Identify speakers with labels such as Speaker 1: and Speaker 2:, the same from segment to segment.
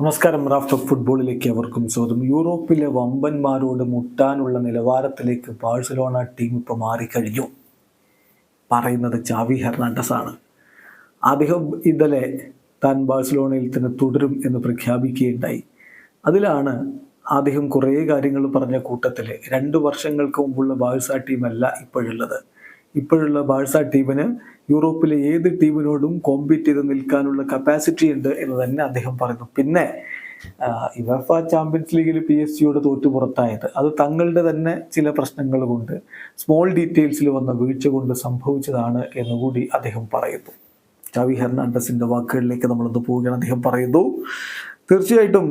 Speaker 1: നമസ്കാരം. Raft of ഫുട്ബോളിലേക്ക് അവർക്കും സ്വാഗതം. യൂറോപ്പിലെ വമ്പന്മാരോട് മുട്ടാനുള്ള നിലവാരത്തിലേക്ക് ബാഴ്സലോണ ടീം ഇപ്പോൾ മാറിക്കഴിഞ്ഞു. പറയുന്നത് ചാവി ഹെർണാണ്ടസ് ആണ് അദ്ദേഹം ഇന്നലെ താൻ ബാഴ്സലോണയിൽ തന്നെ തുടരും എന്ന് പ്രഖ്യാപിക്കുകയുണ്ടായി. അതിലാണ് അദ്ദേഹം കുറേ കാര്യങ്ങൾ പറഞ്ഞ കൂട്ടത്തിൽ രണ്ട് വർഷങ്ങൾക്ക് മുമ്പുള്ള ബാഴ്സ ടീമല്ല ഇപ്പോഴുള്ളത്. ഇപ്പോഴുള്ള ബാഴ്സ ടീമിന് യൂറോപ്പിലെ ഏത് ടീമിനോടും കോമ്പീറ്റ് ചെയ്ത് നിൽക്കാനുള്ള കപ്പാസിറ്റി ഉണ്ട് എന്ന് തന്നെ അദ്ദേഹം പറയുന്നു. പിന്നെ ഇവഫ ചാമ്പ്യൻസ് ലീഗിൽ പി എസ് സിയോട് തോറ്റു പുറത്തായത് അത് തങ്ങളുടെ തന്നെ ചില പ്രശ്നങ്ങൾ കൊണ്ട് സ്മോൾ ഡീറ്റെയിൽസിൽ വന്ന വീഴ്ച കൊണ്ട് സംഭവിച്ചതാണ് എന്നുകൂടി അദ്ദേഹം പറയുന്നു. ചാവി ഹെർണാണ്ടസിന്റെ വാക്കുകളിലേക്ക് നമ്മളൊന്ന് പോവുകയാണ്. അദ്ദേഹം പറയുന്നു തീർച്ചയായിട്ടും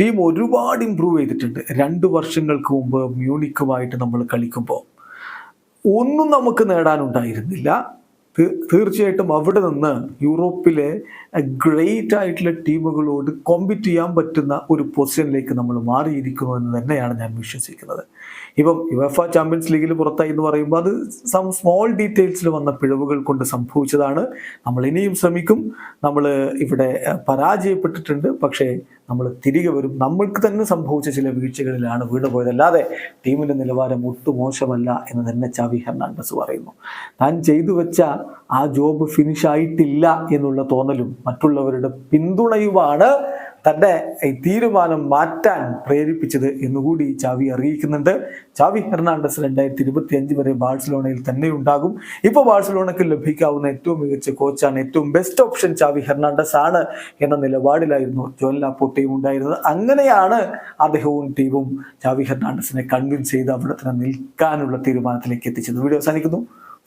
Speaker 1: ടീം ഒരുപാട് ഇമ്പ്രൂവ് ചെയ്തിട്ടുണ്ട്. രണ്ട് വർഷങ്ങൾക്ക് മുമ്പ് മ്യൂണിക്കുമായിട്ട് നമ്മൾ കളിക്കുമ്പോൾ. ഒന്നും നമുക്ക് നേടാനുണ്ടായിരുന്നില്ല. തീർച്ചയായിട്ടും അവിടെ നിന്ന് യൂറോപ്പിലെ ഗ്രേറ്റ് ആയിട്ടുള്ള ടീമുകളോട് കോമ്പീറ്റ് ചെയ്യാൻ പറ്റുന്ന ഒരു പൊസിഷനിലേക്ക് നമ്മൾ മാറിയിരിക്കുന്നു എന്ന് തന്നെയാണ് ഞാൻ വിശ്വസിക്കുന്നത്. ഇപ്പം യുവഫ ചാമ്പ്യൻസ് ലീഗിൽ പുറത്തായി എന്ന് പറയുമ്പോൾ അത് സം സ്മോൾ ഡീറ്റെയിൽസിൽ വന്ന പിഴവുകൾ കൊണ്ട് സംഭവിച്ചതാണ്. നമ്മൾ ഇനിയും ശ്രമിക്കും. നമ്മൾ ഇവിടെ പരാജയപ്പെട്ടിട്ടുണ്ട്. പക്ഷേ നമ്മൾ തിരികെ വരും. നമ്മൾക്ക് തന്നെ സംഭവിച്ച ചില വീഴ്ചകളിലാണ് വീണുപോയത് അല്ലാതെ ടീമിന്റെ നിലവാരം ഒട്ടും മോശമല്ല എന്ന് തന്നെ ചാവി ഹെർണാണ്ടസ് പറയുന്നു. താൻ ചെയ്തു വെച്ച ആ ജോബ് ഫിനിഷ് ആയിട്ടില്ല എന്നുള്ള തോന്നലും മറ്റുള്ളവരുടെ പിന്തുണയുമാണ് തന്റെ ഈ തീരുമാനം മാറ്റാൻ പ്രേരിപ്പിച്ചത് എന്നുകൂടി ചാവി അറിയിക്കുന്നുണ്ട്. ചാവി ഹെർണാണ്ടസ് രണ്ടായിരത്തി ഇരുപത്തി അഞ്ച് വരെ ബാഴ്സലോണയിൽ തന്നെ ഉണ്ടാകും. ഇപ്പോൾ ബാഴ്സലോണയ്ക്ക് ലഭിക്കാവുന്ന ഏറ്റവും മികച്ച കോച്ചാണ് ഏറ്റവും ബെസ്റ്റ് ഓപ്ഷൻ ചാവി ഹെർണാണ്ടസ് ആണ് എന്ന നിലപാടിലായിരുന്നു ജോൽ ലാപ്പോട്ടയും ഉണ്ടായിരുന്നത്. അങ്ങനെയാണ് അദ്ദേഹവും ടീമും ചാവി ഹെർണാണ്ടസിനെ കൺവിൻസ് ചെയ്ത് അവിടെ തന്നെ നിൽക്കാനുള്ള തീരുമാനത്തിലേക്ക് എത്തിച്ചത്. വീഡിയോ അവസാനിക്കുന്നു.